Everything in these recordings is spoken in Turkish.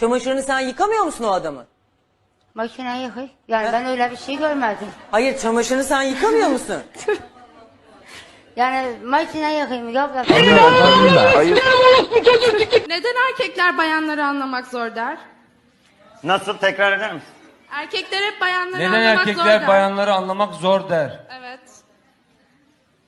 Çamaşırını sen yıkamıyor musun o adamı? Makine yıkıyor. Yani ben öyle bir şey görmedim. Hayır çamaşırını sen yıkamıyor musun? Yani makine yıkayım abla. Neden erkekler bayanları anlamak zor der? Nasıl tekrar eder misin? Erkekler hep bayanları Neden anlamak zor erkekler der. bayanları anlamak zor der? Evet.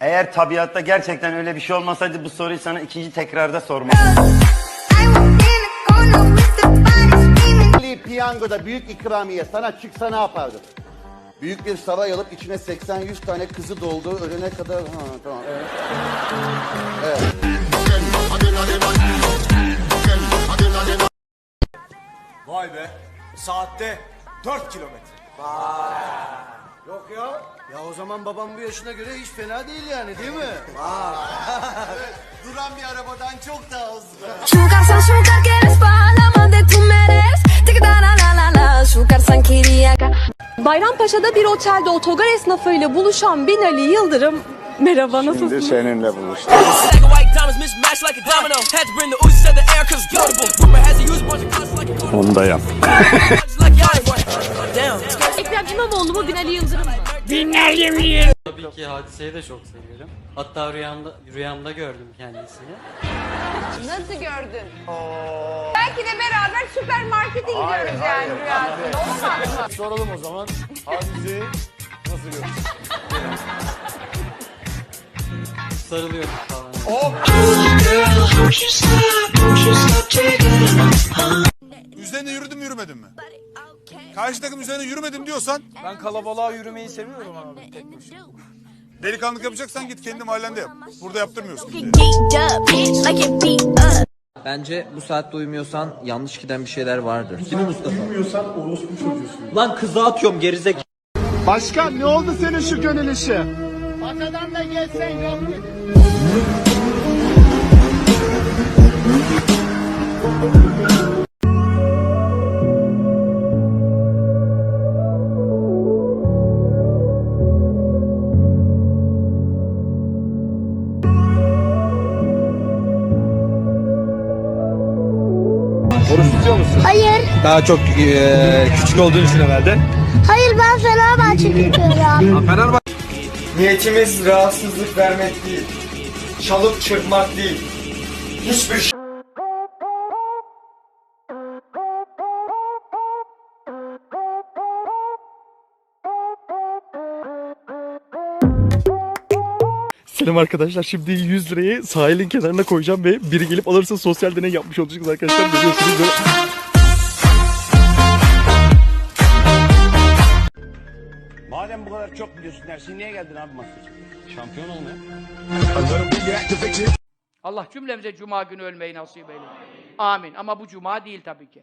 Eğer tabiatta gerçekten öyle bir şey olmasaydı bu soruyu sana ikinci tekrarda sormam. Piyango'da büyük ikramiye sana çıksa ne yapardın? Büyük bir saray alıp içine 80-100 tane kızı doldur ölene kadar... Ha, tamam, evet. Vay be. Saatte 4 kilometre. Yok ya. Ya o zaman babam bu yaşına göre hiç fena değil yani değil mi? evet. Duran bir arabadan çok daha hızlı. Şukarsan quería Bayrampaşa'da bir otelde otogar esnafıyla buluşan Binali Yıldırım Merhaba nasılsınız? seninle buluştum. Onu da yap. Ekrem İmamoğlu mu Binali Yıldırım mı? Tabii ki hadiseyi de çok seviyorum. Hatta rüyamda, rüyamda gördüm kendisini. Nasıl gördün? Belki de beraber süpermarkete gidiyoruz yani rüyasında. Olamaz mı? Soralım o zaman. Hadiseyi nasıl görüyorsun? Sarılıyorduk falan. Üzerine yürüdüm yürümedim mi? Karşı takım üzerine yürümedim diyorsan ben kalabalığa yürümeyi seviyorum abi tek başına. Delikanlık yapacaksan git kendi mahallende yap. Burada yaptırmıyorsun. Geeked up bitch like it beat up Bence bu saatte uyumuyorsan yanlış giden bir şeyler vardır. Kimi Mustafa? Uyumuyorsan orospu çocuğusun. Lan kızı atıyorum gerizek. Başkan ne oldu senin şu gönül işi? Hayır Daha çok küçük olduğunu için herhalde. Hayır ben Fenerbahçe tutuyorum Niyetimiz rahatsızlık vermek değil. Çalıp çırpmak değil. Hiçbir şey. Selam arkadaşlar. Şimdi 100 lirayı sahilin kenarına koyacağım ve biri gelip alırsa sosyal deney yapmış olacağız arkadaşlar. Görüyorsunuz böyle. Madem bu kadar çok biliyorsun dersin niye geldin abi masaya? Şampiyon olmaya. Allah cümlemize cuma günü ölmeyi nasip eylesin. Amin. Ama bu cuma değil tabii ki.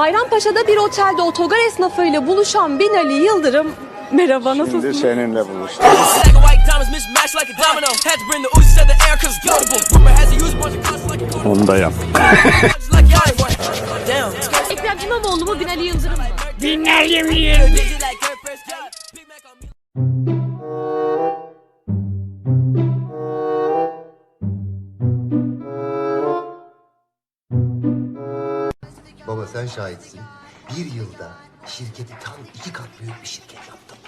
Bayrampaşa'da bir otelde otogar esnafıyla buluşan Binali Yıldırım Merhaba nasılsınız? seninle buluştum. Stack of white diamonds mismatched like a domino. Had to bring sen şahitsin. Bir yılda şirketi tam iki kat büyük bir şirket yaptım.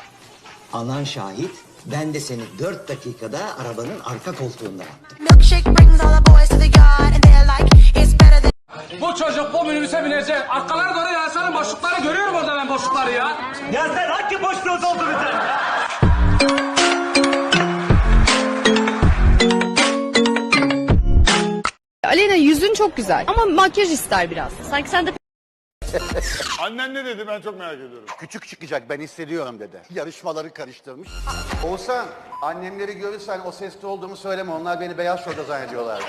Alan şahit. Ben de seni 4 dakikada arabanın arka koltuğunda yaptım. Bu çocuk bu minibüse binecek. Arkaları doğru yansana boşlukları görüyorum orada ben boşlukları ya. Ya sen hangi boşluğu dolduracaksın? Aleyna yüzün çok güzel ama makyaj ister biraz. Sanki sen de Annen ne dedi ben çok merak ediyorum. Küçük çıkacak ben hissediyorum dedi. Yarışmaları karıştırmış. Oğuzhan annemleri görürsen o seste olduğumu söyleme onlar beni beyaz şurada zannediyorlar.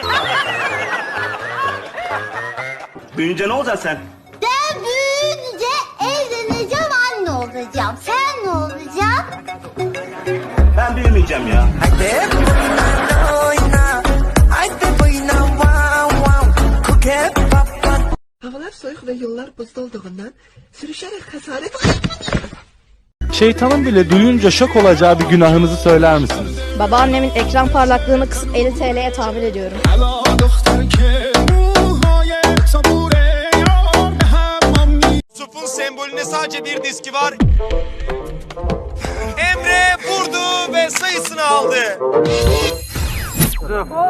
Büyüyünce ne olacaksın sen? Ben büyüyünce evleneceğim anne olacağım. Sen ne olacaksın? Ben büyümeyeceğim ya. Havalar soğuk ve yollar buzda olduğundan sürüşerek hasaret Şeytanın bile duyunca şok olacağı bir günahınızı söyler misiniz? Babaannemin ekran parlaklığını kısıp 50 TL'ye tahmin ediyorum. Yusuf'un sembolüne sadece bir diski var. Emre vurdu ve sayısını aldı.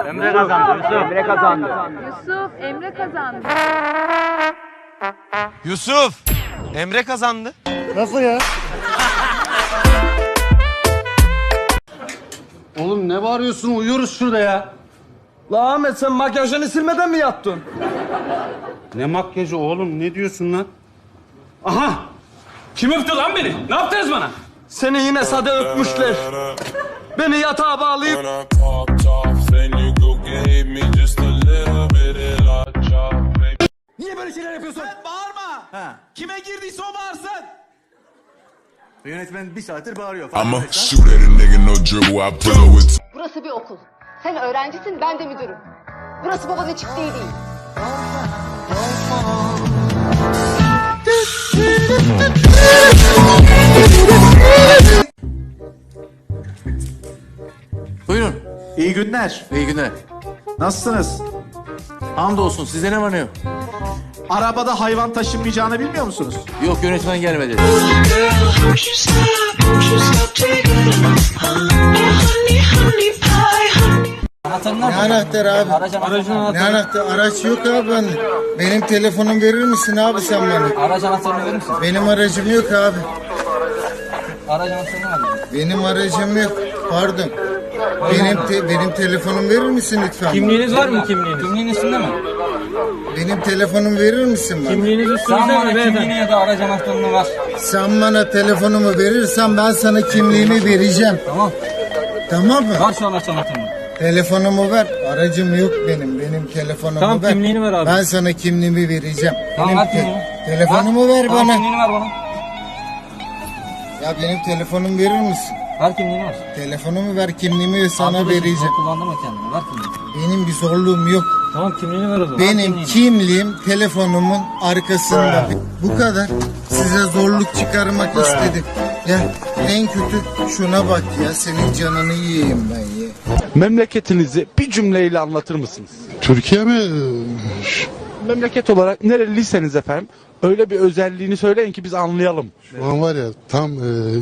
Emre kazandı. Emre kazandı. Yusuf, Emre kazandı. Yusuf, Emre kazandı. Nasıl ya? Oğlum ne bağırıyorsun? Uyuyoruz şurada ya. La Ahmet sen makyajını silmeden mi yattın? Ne makyajı oğlum? Ne diyorsun lan? Aha! Kim öptü lan beni? Ne yaptınız bana? Seni yine sade öpmüşler. Beni yatağa bağlayıp Niye böyle şeyler yapıyorsun? Bağırma. Kime girdiyse o bağırsın. Yönetmen bir saattir bağırıyor. I'ma shoot at a nigga, no dribble. I pull up with Burası bir okul. Sen öğrencisin, ben de müdürüm. Burası babanın çiftliği değil. Buyurun. İyi günler. İyi günler. Nasılsınız? Hamdolsun size ne var ne yok? Arabada hayvan taşınmayacağını bilmiyor musunuz? Yok yönetmen gelmedi. Ne anahtar abi? Ne anahtar? Araç yok abi ben. Benim telefonumu verir misin abi sen bana? Araç anahtarını verir misin? Benim aracım yok abi. Araç anahtarını ver. Benim aracım yok. Pardon. Benim te- benim telefonumu verir misin lütfen? Kimliğiniz var mı kimliğiniz? Kimliğin üstünde mi? Benim telefonumu verir misin bana? Kimliğiniz üstünde mi beyefendi? Kimliğini ya da araç anahtarını ver. Sen bana telefonumu verirsen ben sana kimliğimi vereceğim. Tamam. Tamam mı? Var şu araç anahtarını. Telefonumu ver. Aracım yok benim. Benim telefonumu Tamam, ver. kimliğini ver abi. Ben sana kimliğimi vereceğim. Tamam, benim ver kimliğini. telefonumu ver Tamam, bana. kimliğini ver bana. Ya benim telefonumu verir misin? Ver kimliğini ver. Telefonumu ver kimliğimi sana Arkadaşım, vereceğim. zor Kullandırma kendini. Ver kimliğini. Benim bir zorluğum yok. Tamam kimliğini ver o zaman. Benim kimliğini. kimliğim telefonumun arkasında. Bu kadar. Size zorluk çıkarmak istedim. Ya en kötü şuna bak ya. Senin canını yiyeyim ben ya. Memleketinizi bir cümleyle anlatır mısınız? Türkiye mi? Memleket olarak nereliyseniz efendim öyle bir özelliğini söyleyin ki biz anlayalım. Şu an var ya tam e,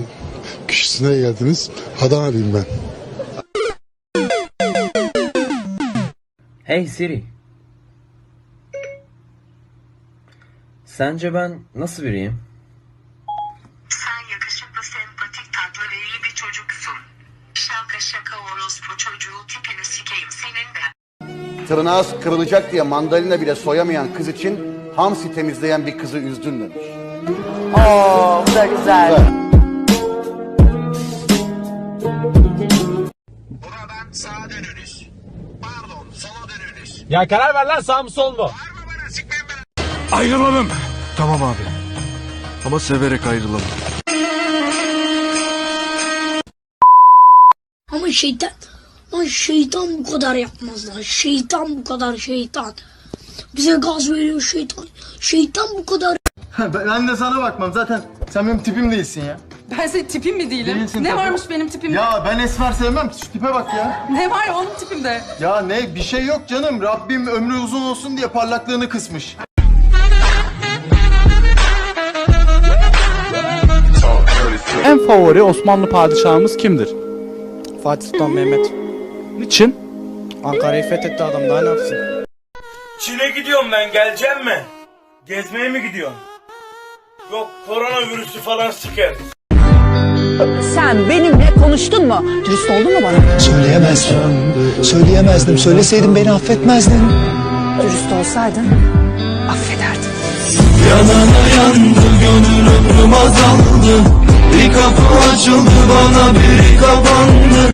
kişisine geldiniz. Adana'lıyım ben. Hey Siri. Sence ben nasıl biriyim? Sen yakışıklı, sempatik, tatlı ve iyi bir çocuksun. Şaka şaka orospu çocuğu tipini sikeyim senin de. Tırnağı kırılacak diye mandalina bile soyamayan kız için hamsi temizleyen bir kızı üzdün demiş. Oo, bu da güzel. Buradan sağa dönünüz. Pardon, sola dönünüz. Ya karar ver lan sağ mı sol mu? Ayrılalım. Tamam abi. Ama severek ayrılalım. Ama şeytan, lan şeytan bu kadar yapmaz lan. Şeytan bu kadar şeytan. Bize gaz veriyor şeytan. Şeytan bu kadar ben de sana bakmam. Zaten sen benim tipim değilsin ya. Ben senin tipim mi değilim? Değilsin ne tabii. varmış benim tipimde? Ya ben esmer sevmem. Şu tipe bak ya. Ne var onun tipimde? Ya ne bir şey yok canım. Rabbim ömrü uzun olsun diye parlaklığını kısmış. En favori Osmanlı padişahımız kimdir? Fatih Sultan Mehmet. Niçin? Ankara'yı fethetti adam daha ne yapsın? Çin'e gidiyorum ben geleceğim mi? Gezmeye mi gidiyorsun? Yok koronavirüsü falan siker. Sen benimle konuştun mu? Dürüst oldun mu bana? Söyleyemezdim. Söyleyemezdim. Söyleseydim beni affetmezdin. Dürüst olsaydın affederdin. Yanana yandı gönül ömrüm azaldı Bir kapı açıldı bana biri kapandı